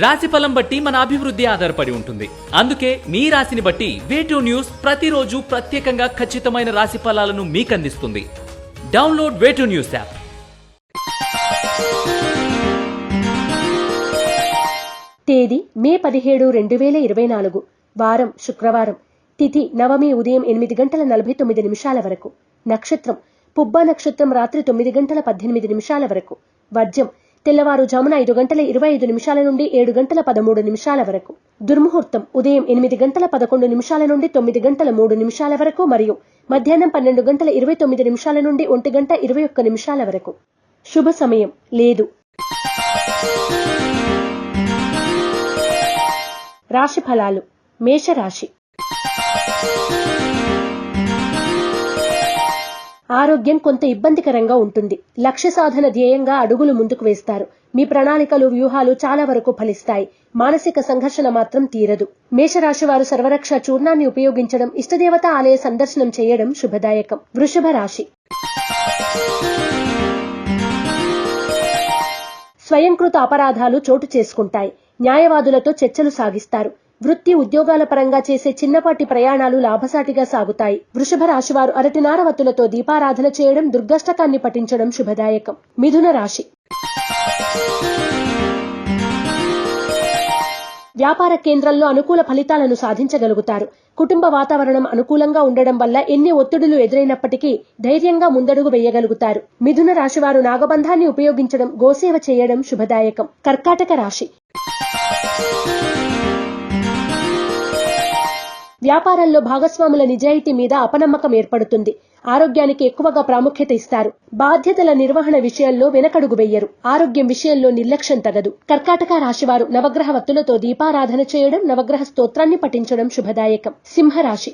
రాశి ఫలం బట్టి మన అభివృద్ధి ఆధారపడి ఉంటుంది. అందుకే మీ రాశిని బట్టి వేటూ న్యూస్ ప్రతిరోజు ప్రత్యేకంగా ఖచ్చితమైన రాశి ఫలాలను మీకు అందిస్తుంది డౌన్లోడ్ వేటూ న్యూస్ యాప్ తేదీ మే పదిహేడు రెండు వేల ఇరవై నాలుగు. వారం శుక్రవారం. తిథి నవమి ఉదయం ఎనిమిది గంటల నలభై తొమ్మిది నిమిషాల వరకు. నక్షత్రం. పుబ్బ నక్షత్రం రాత్రి తొమ్మిది గంటల పద్దెనిమిది నిమిషాల వరకు. వర్జం. తెల్లవారుజామున ఐదు గంటల ఇరవై ఐదు నిమిషాల నుండి ఏడు గంటల పదమూడు నిమిషాల వరకు. దుర్ముహూర్తం ఉదయం ఎనిమిది గంటల పదకొండు నిమిషాల నుండి తొమ్మిది గంటల మూడు నిమిషాల వరకు మరియు మధ్యాహ్నం పన్నెండు గంటల ఇరవై తొమ్మిది నిమిషాల నుండి ఒంటి గంట ఇరవై ఒక్క నిమిషాల వరకు. శుభ సమయం. లేదు. రాశి ఫలాలు. మేషరాశి. ఆరోగ్యం కొంత ఇబ్బందికరంగా ఉంటుంది. లక్ష్య సాధన ధ్యేయంగా అడుగులు ముందుకు వేస్తారు. మీ ప్రణాళికలు వ్యూహాలు చాలా వరకు ఫలిస్తాయి. మానసిక సంఘర్షణ మాత్రం తీరదు. మేషరాశి వారు సర్వరక్ష చూర్ణాన్ని ఉపయోగించడం ఇష్టదేవత ఆలయ సందర్శనం చేయడం శుభదాయకం. వృషభ రాశి. స్వయంకృత అపరాధాలు చోటు చేసుకుంటాయి. న్యాయవాదులతో చర్చలు సాగిస్తారు. వృత్తి ఉద్యోగాల పరంగా చేసే చిన్నపాటి ప్రయాణాలు లాభసాటిగా సాగుతాయి. వృషభ రాశివారు అరటి నారవత్తులతో దీపారాధన చేయడం దుర్గష్టకాన్ని పఠించడం శుభదాయకం. మిథున రాశి. వ్యాపార కేంద్రంలో అనుకూల ఫలితాలను సాధించగలుగుతారు. కుటుంబ వాతావరణం అనుకూలంగా ఉండడం వల్ల ఎన్ని ఒత్తిడులు ఎదురైనప్పటికీ ధైర్యంగా ముందడుగు వేయగలుగుతారు. మిథున రాశివారు నాగబంధాన్ని ఉపయోగించడం గోసేవ చేయడం శుభదాయకం. కర్కాటక రాశి. వ్యాపారంలో భాగస్వాముల నిజాయితీ మీద అపనమ్మకం ఏర్పడుతుంది. ఆరోగ్యానికి ఎక్కువగా ప్రాముఖ్యత ఇస్తారు. బాధ్యతల నిర్వహణ విషయంలో వెనకడుగు వెయ్యరు ఆరోగ్యం విషయంలో నిర్లక్ష్యం తగదు. కర్కాటక రాశివారు నవగ్రహ వత్తులతో దీపారాధన చేయడం నవగ్రహ స్తోత్రాన్ని పఠించడం శుభదాయకం. సింహరాశి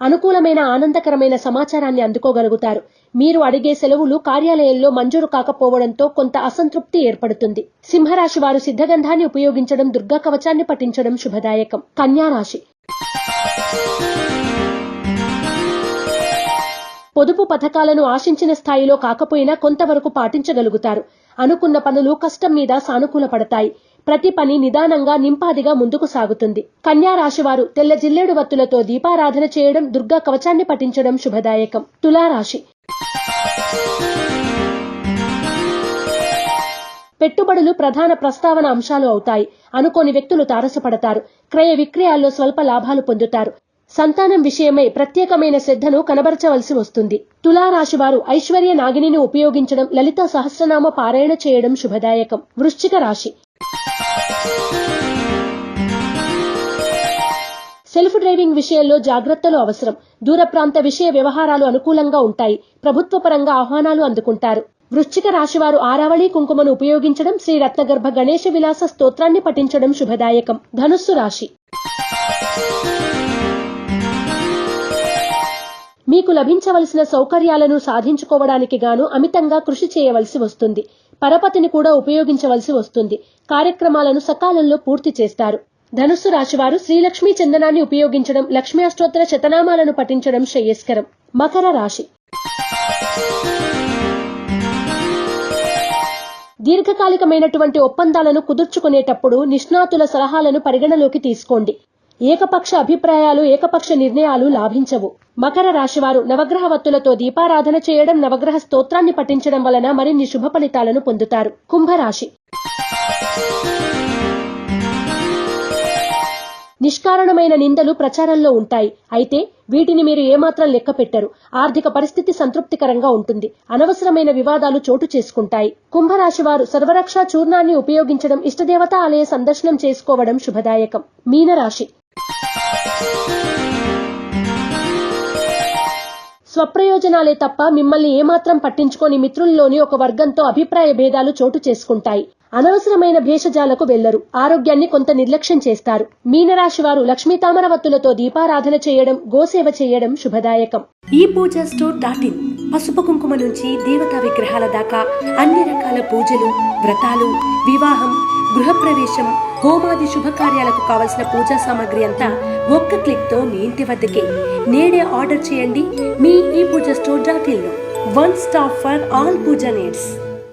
అనుకూలమైన ఆనందకరమైన సమాచారాన్ని అందుకోగలుగుతారు. మీరు అడిగే సెలవులు కార్యాలయంలో మంజూరు కాకపోవడంతో కొంత అసంతృప్తి ఏర్పడుతుంది. సింహరాశి వారు సిద్ధగంధాన్ని ఉపయోగించడం దుర్గా కవచాన్ని పఠించడం శుభదాయకం. కన్యారాశి పొదుపు పథకాలను ఆశించిన స్థాయిలో కాకపోయినా కొంతవరకు పాటించగలుగుతారు. అనుకున్న పనులు కష్టం మీద సానుకూల పడతాయి ప్రతి పని నిదానంగా నింపాదిగా ముందుకు సాగుతుంది. కన్యా రాశివారు తెల్ల జిల్లేడు వత్తులతో దీపారాధన చేయడం దుర్గా కవచాన్ని పఠించడం శుభదాయకం. తులారాశి. పెట్టుబడులు ప్రధాన ప్రస్తావన అంశాలు అవుతాయి. అనుకోని వ్యక్తులు తారసపడతారు. క్రయ విక్రయాల్లో స్వల్ప లాభాలు పొందుతారు. సంతానం విషయమై ప్రత్యేకమైన శ్రద్ధను కనబరచవలసి వస్తుంది. తులారాశి వారు ఐశ్వర్య నాగిని ఉపయోగించడం లలిత సహస్రనామ పారాయణ చేయడం శుభదాయకం. వృశ్చిక రాశి. సెల్ఫ్ డ్రైవింగ్ విషయంలో జాగ్రత్తలు అవసరం. దూర ప్రాంత విషయ వ్యవహారాలు అనుకూలంగా ఉంటాయి. ప్రభుత్వ పరంగా ఆహ్వానాలు అందుకుంటారు. వృశ్చిక రాశివారు ఆరావళి కుంకుమను ఉపయోగించడం శ్రీ రత్నగర్భ గణేశ విలాస స్తోత్రాన్ని పఠించడం శుభదాయకం. ధనుస్సు రాశి. మీకు లభించవలసిన సౌకర్యాలను సాధించుకోవడానికి గాను అమితంగా కృషి చేయవలసి వస్తుంది. పరపతిని కూడా ఉపయోగించవలసి వస్తుంది. కార్యక్రమాలను సకాలంలో పూర్తి చేస్తారు. ధనుస్సు రాశివారు శ్రీలక్ష్మీ చందనాన్ని ఉపయోగించడం లక్ష్మీ అష్టోత్తర శతనామాలను పఠించడం శ్రేయస్కరం. మకర రాశి. దీర్ఘకాలికమైనటువంటి ఒప్పందాలను కుదుర్చుకునేటప్పుడు నిష్ణాతుల సలహాలను పరిగణలోకి తీసుకోండి. ఏకపక్ష అభిప్రాయాలు ఏకపక్ష నిర్ణయాలు లాభించవు. మకర రాశివారు నవగ్రహ వత్తులతో దీపారాధన చేయడం నవగ్రహ స్తోత్రాన్ని పఠించడం వలన మరిన్ని శుభ ఫలితాలను పొందుతారు. కుంభరాశి. నిష్కారణమైన నిందలు ప్రచారంలో ఉంటాయి. అయితే వీటిని మీరు ఏమాత్రం లెక్క పెట్టరు ఆర్థిక పరిస్థితి సంతృప్తికరంగా ఉంటుంది. అనవసరమైన వివాదాలు చోటు చేసుకుంటాయి. కుంభరాశి వారు సర్వరక్ష చూర్ణాన్ని ఉపయోగించడం ఇష్టదేవత ఆలయ సందర్శనం చేసుకోవడం శుభదాయకం. మీనరాశి. స్వప్రయోజనాలే తప్ప మిమ్మల్ని ఏమాత్రం పట్టించుకోని మిత్రుల్లోని ఒక వర్గంతో అభిప్రాయ భేదాలు చోటు చేసుకుంటాయి. అనవసరమైన భేషజాలకు వెళ్ళరు ఆరోగ్యాన్ని కొంత నిర్లక్ష్యం చేస్తారు. మీనరాశి వారు లక్ష్మీ తామరవత్తులతో దీపారాధన చేయడం గోసేవ చేయడం శుభదాయకం. ఈ పూజ స్టోర్ డాట్ ఇన్. పసుపు కుంకుమ నుంచి దేవతా విగ్రహాల దాకా అన్ని రకాల పూజలు వ్రతాలు వివాహం గృహప్రవేశం హోమాది శుభకార్యాలకు కావలసిన పూజా సామాగ్రి అంతా ఒక్క క్లిక్తో మీ ఇంటి వద్దకే. నేడే ఆర్డర్ చేయండి మీ ఈ Pooja store dot in one stop for all pooja needs.